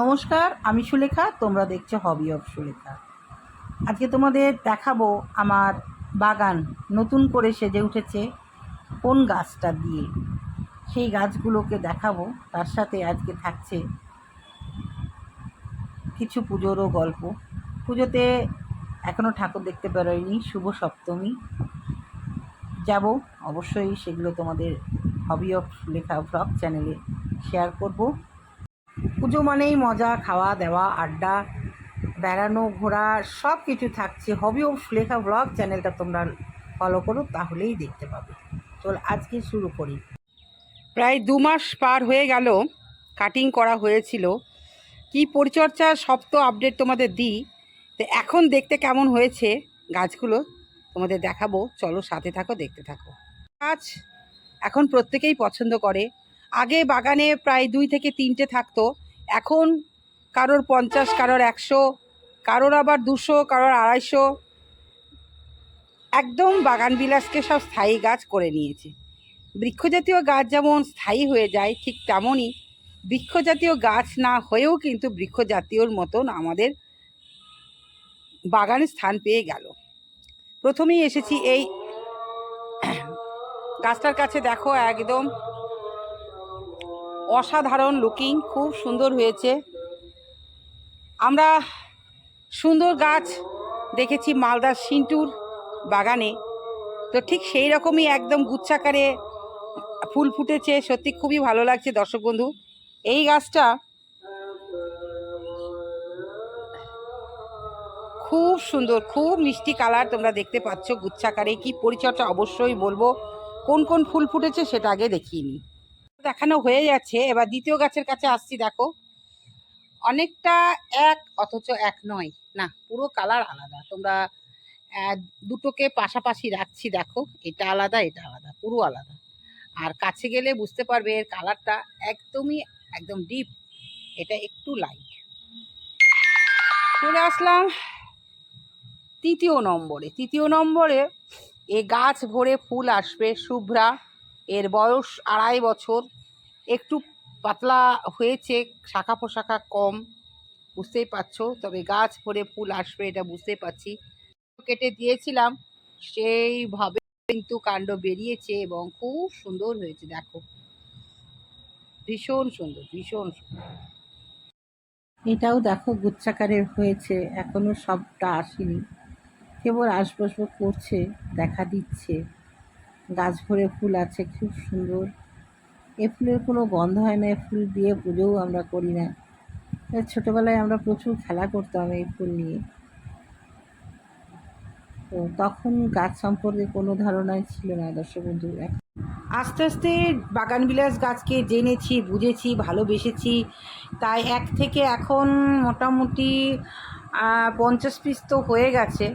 নমস্কার, আমি সুলেখা, তোমরা দেখছ হবি অফ সুলেখা। আজকে তোমাদের দেখাবো আমার বাগান নতুন করে সেজে উঠেছে কোন গাছটা দিয়ে। সেই গাছগুলোকে দেখাবো, তার সাথে আজকে থাকছে কিছু পুজোরও গল্প। পুজোতে এখনও ঠাকুর দেখতে বেরোয়নি, শুভ সপ্তমী। যাব, অবশ্যই সেগুলো তোমাদের হবি অফ লেখা ব্লগ চ্যানেলে শেয়ার করব। পুজো মানেই মজা, খাওয়া, দাওয়া, আড্ডা, বেড়ানো, ঘোরা সব কিছু থাকছে। হবি অফ লেখা ব্লগ চ্যানেলটা তোমরা ফলো করো, তাহলেই দেখতে পাবে। চল আজকে শুরু করি। প্রায় দু মাস পার হয়ে গেল কাটিং করা হয়েছিল। কি পরিচর্যা, সব তো আপডেট তোমাদের দিই। তো এখন দেখতে কেমন হয়েছে গাছগুলো, তোমাদের দেখাবো। চলো সাথে থাকো, দেখতে থাকো। গাছ এখন প্রত্যেকেই পছন্দ করে। আগে বাগানে প্রায় দুই থেকে তিনটে থাকতো। এখন কারোর পঞ্চাশ, কারোর একশো, কারোর আবার দুশো, কারোর আড়াইশো। একদম বাগান বিলাসকে সব স্থায়ী গাছ করে নিয়েছে। বৃক্ষজাতীয় গাছ যেমন স্থায়ী হয়ে যায় ঠিক তেমনই বৃক্ষজাতীয় গাছ না হয়েও কিন্তু বৃক্ষজাতীয়র মতন আমাদের বাগানে স্থান পেয়ে গেল। প্রথমেই এসেছি এই গাছটার কাছে দেখো একদম অসাধারণ লুকিং খুব সুন্দর হয়েছে। আমরা সুন্দর গাছ দেখেছি মালদার সিন্টুর বাগানে। তো ঠিক সেই রকমই একদম গুচ্ছাকারে ফুল ফুটেছে, সত্যি খুবই ভালো লাগছে দর্শক বন্ধু। এই গাছটা খুব সুন্দর, খুব মিষ্টি কালার তোমরা দেখতে পাচ্ছ গুচ্ছাকারে কি পরিচর্যা অবশ্যই বলব, কোন কোন ফুল ফুটেছে সেটা আগে দেখিয়ে নিই। দেখানো হয়ে যাচ্ছে এবার দ্বিতীয় গাছের কাছে আসছি, দেখো। অনেকটা এক, অথচ এক নয়। না, পুরো কালার আলাদা। তোমরা দুটোকে পাশাপাশি রাখছি, দেখো। এটা আলাদা এটা আলাদা, পুরো আলাদা। আর কাছে গেলে বুঝতে পারবে এর কালারটা একদমই, একদম ডিপ। এটা একটু লাইট। চলে আসলাম তৃতীয় নম্বরে। তৃতীয় নম্বরে এ গাছ ভরে ফুল আসবে, শুভ্রা। এর বয়স আড়াই বছর। একটু পাতলা হয়েছে, শাখা পোশাখা কম, বুঝতেই পারছ। তবে গাছ ভরে ফুল আসবে এটা বুঝতেই পারছি। কেটে দিয়েছিলাম, সেইভাবে কিন্তু কাণ্ড বেরিয়েছে এবং খুব সুন্দর হয়েছে, দেখো। ভীষণ সুন্দর ভীষণ সুন্দর। এটাও দেখো গুচ্ছাকারের হয়েছে, এখনও সবটা আসেনি। কেবল আসবস করছে, দেখা দিচ্ছে। গাছ ভরে ফুল আছে, খুব সুন্দর। এ ফুলের কোনো গন্ধ হয় না, এ ফুল দিয়ে পুজোও আমরা করি না। ছোটোবেলায় আমরা প্রচুর খেলা করতাম এই ফুল নিয়ে। তো তখন গাছ সম্পর্কে কোনো ধারণাই ছিল না দর্শক বন্ধু। আস্তে আস্তে বাগানবিলাস গাছকে জেনেছি, বুঝেছি, ভালোবেসেছি। তাই এক থেকে এখন মোটামুটি পঞ্চাশ পিস তো হয়ে গেছে।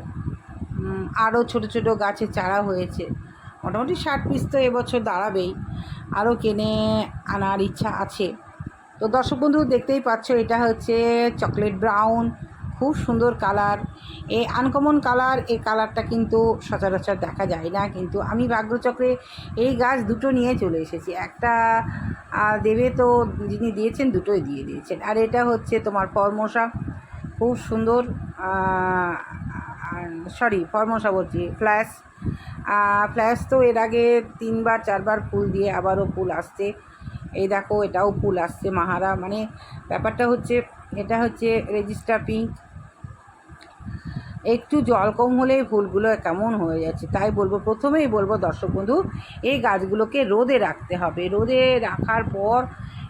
আরও ছোট ছোট গাছের চারা হয়েছে। মোটামুটি ষাট পিস তো এবছর দাঁড়াবেই। আরও কিনে আনার ইচ্ছা আছে। তো দর্শক বন্ধু, দেখতেই পাচ্ছ, এটা হচ্ছে চকলেট ব্রাউন। খুব সুন্দর কালার। এই আনকমন কালার, এই কালারটা কিন্তু সচরাচর দেখা যায় না। কিন্তু আমি ভাগ্যচক্রে এই গাছ দুটো নিয়ে চলে এসেছি। একটা দেবে তো যিনি দিয়েছেন, দুটোই দিয়ে দিয়েছেন। আর এটা হচ্ছে তোমার ফরমোসা। খুব সুন্দর সরি, ফরমোসা বলছি, ফ্ল্যাশ। ফ্ল্যাশ তো এর আগে তিনবার, চারবার ফুল দিয়ে আবারও ফুল আসছে। এই দেখো, এটাও ফুল আসছে, মাহারা। মানে ব্যাপারটা হচ্ছে, এটা হচ্ছে রেজিস্টার পিঙ্ক একটু জল কম হলেই ফুলগুলো কেমন হয়ে যাচ্ছে, তাই বলব, প্রথমেই বলব দর্শক বন্ধু, এই গাছগুলোকে রোদে রাখতে হবে। রোদে রাখার পর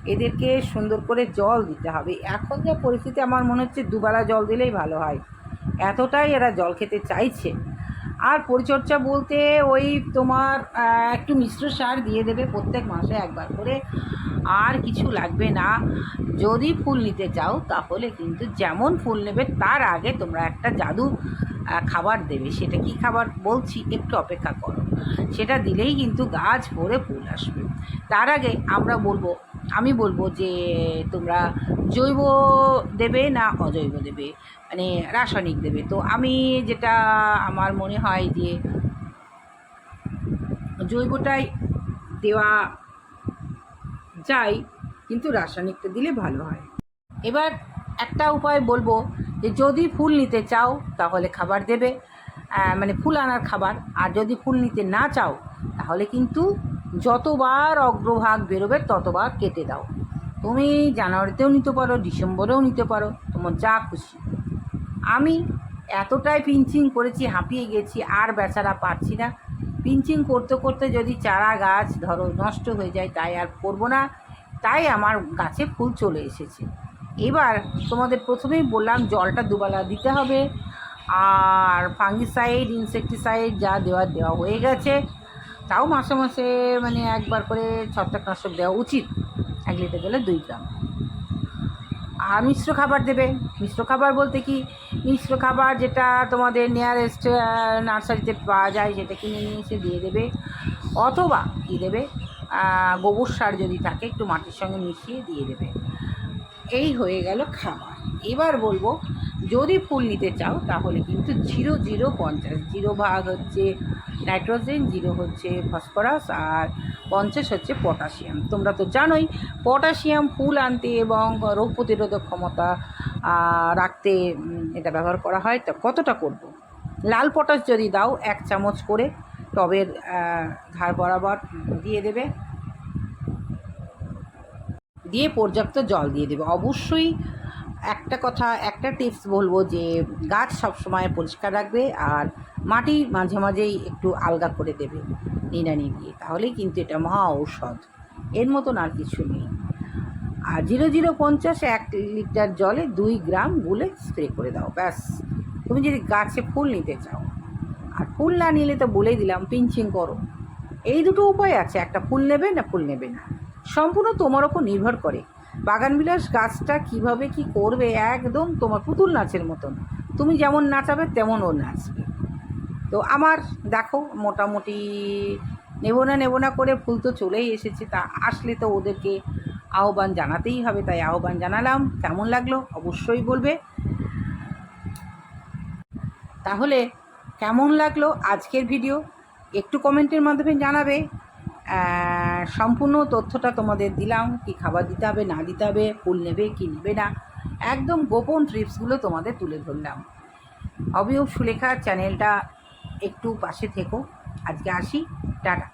এদেরকে সুন্দর করে জল দিতে হবে। এখন যা পরিস্থিতি, আমার মনে হচ্ছে দুবেলা জল দিলেই ভালো হয়। এতটাই এরা জল খেতে চাইছে। আর পরিচর্যা বলতে ওই তোমার একটু মিশ্র সার দিয়ে দেবে প্রত্যেক মাসে একবার করে। আর কিছু লাগবে না। যদি ফুল নিতে চাও, তাহলে কিন্তু যেমন ফুল নেবে, তার আগে তোমরা একটা জাদু খাবার দেবে। সেটা কি খাবার? বলছি, একটু অপেক্ষা করো। সেটা দিলেই কিন্তু গাছ ভরে ফুল আসবে। তার আগে আমরা বলব আমি বলব যে তোমরা জৈব দেবে না অজৈব দেবে মানে রাসায়নিক দেবে। তো আমি যেটা আমার মনে হয় যে জৈবটাই দেওয়া যায়, কিন্তু রাসায়নিকটা দিলে ভালো হয়। এবার একটা উপায় বলব যে যদি ফুল নিতে চাও, তাহলে খাবার দেবে মানে ফুল আনার খাবার। আর যদি ফুল নিতে না চাও, তাহলে কিন্তু যতবার অগ্রভাগ বেরোবে, ততবার কেটে দাও। তুমি জানুয়ারিতেও নিতে পারো, ডিসেম্বরেও নিতে পারো, তোমার যা খুশি। আমি এতটাই পিঞ্চিং করেছি, হাঁপিয়ে গেছি, আর বেচারা পারছি না। পিঞ্চিং করতে করতে যদি চারা গাছ ধরো নষ্ট হয়ে যায়, তাই আর করব না। তাই আমার গাছে ফুল চলে এসেছে। এবার তোমাদের প্রথমেই বললাম, জলটা দুবেলা দিতে হবে। আর ফাঙ্গিসাইড, ইনসেকটিসাইড যা দেওয়া দেওয়া হয়ে গেছে। তাও মাসে মাসে মানে একবার করে ছত্রাকনাশক দেওয়া উচিত। এক লিটার গেলে দুই গ্রাম। আর মিশ্র খাবার দেবে। মিশ্র খাবার বলতে কি? মিশ্র খাবার যেটা তোমাদের নিয়ারেস্ট নার্সারিতে পাওয়া যায় সেটা কিনে নিয়ে এসে দিয়ে দেবে। অথবা কী দেবে? গোবর সার যদি থাকে একটু মাটির সঙ্গে মিশিয়ে দিয়ে দেবে। এই হয়ে গেল খাবার। এবার বলব, যদি ফুল নিতে চাও তাহলে কিন্তু জিরো জিরো পঞ্চাশ, জিরো ভাগ হচ্ছে নাইট্রোজেন, জিরো হচ্ছে ফসফরাস আর পঞ্চাশ হচ্ছে পটাশিয়াম। তোমরা তো জানোই, পটাশিয়াম ফুল আনতে এবং রোগ প্রতিরোধক ক্ষমতা রাখতে এটা ব্যবহার করা হয়। তা কতটা করব। লাল পটাশ যদি দাও, এক চামচ করে টবের ধার বরাবর দিয়ে দেবে। দিয়ে পর্যাপ্ত জল দিয়ে দেবে। অবশ্যই একটা কথা, একটা টিপস বলব যে, গাছ সবসময় পরিষ্কার রাখবে আর মাটি মাঝে মাঝেই একটু আলগা করে দেবে, নিড়ানি দিয়ে। তাহলেই কিন্তু এটা মহা ঔষধ। এর মতন আর কিছু নেই। আর জিরো জিরো পঞ্চাশ এক লিটার জলে দুই গ্রাম গুলে স্প্রে করে দাও, ব্যাস। তুমি যদি গাছে ফুল নিতে চাও, আর ফুল না নিলে তো বলেই দিলাম পিঞ্চিং করো। এই দুটো উপায় আছে, একটা ফুল নেবে না ফুল নেবে না। সম্পূর্ণ তোমার ওপর নির্ভর করে বাগানবিলাস গাছটা কীভাবে কি করবে একদম তোমার পুতুল নাচের মতন। তুমি যেমন নাচাবে তেমন ও নাচবে। তো আমার দেখো মোটামুটি নেব না নেব না করে ফুল তো চলেই এসেছে, তা আসলে তো ওদেরকে আহ্বান জানাতেই হবে, তাই আহ্বান জানালাম। কেমন লাগল অবশ্যই বলবে। তাহলে কেমন লাগল আজকের ভিডিও? একটু কমেন্টের মাধ্যমে জানাবে। সম্পূর্ণ তথ্যটা তোমাদের দিলাম, কি খাবার দিতে হবে, না দিতে হবে, ফুল নেবে, কি নেবে না, একদম গোপন ট্রিপসগুলো তোমাদের তুলে ধরলাম। অবিয়ব সুলেখা চ্যানেলটা একটু পাশে থেকো। আজকে আসি, টাটা।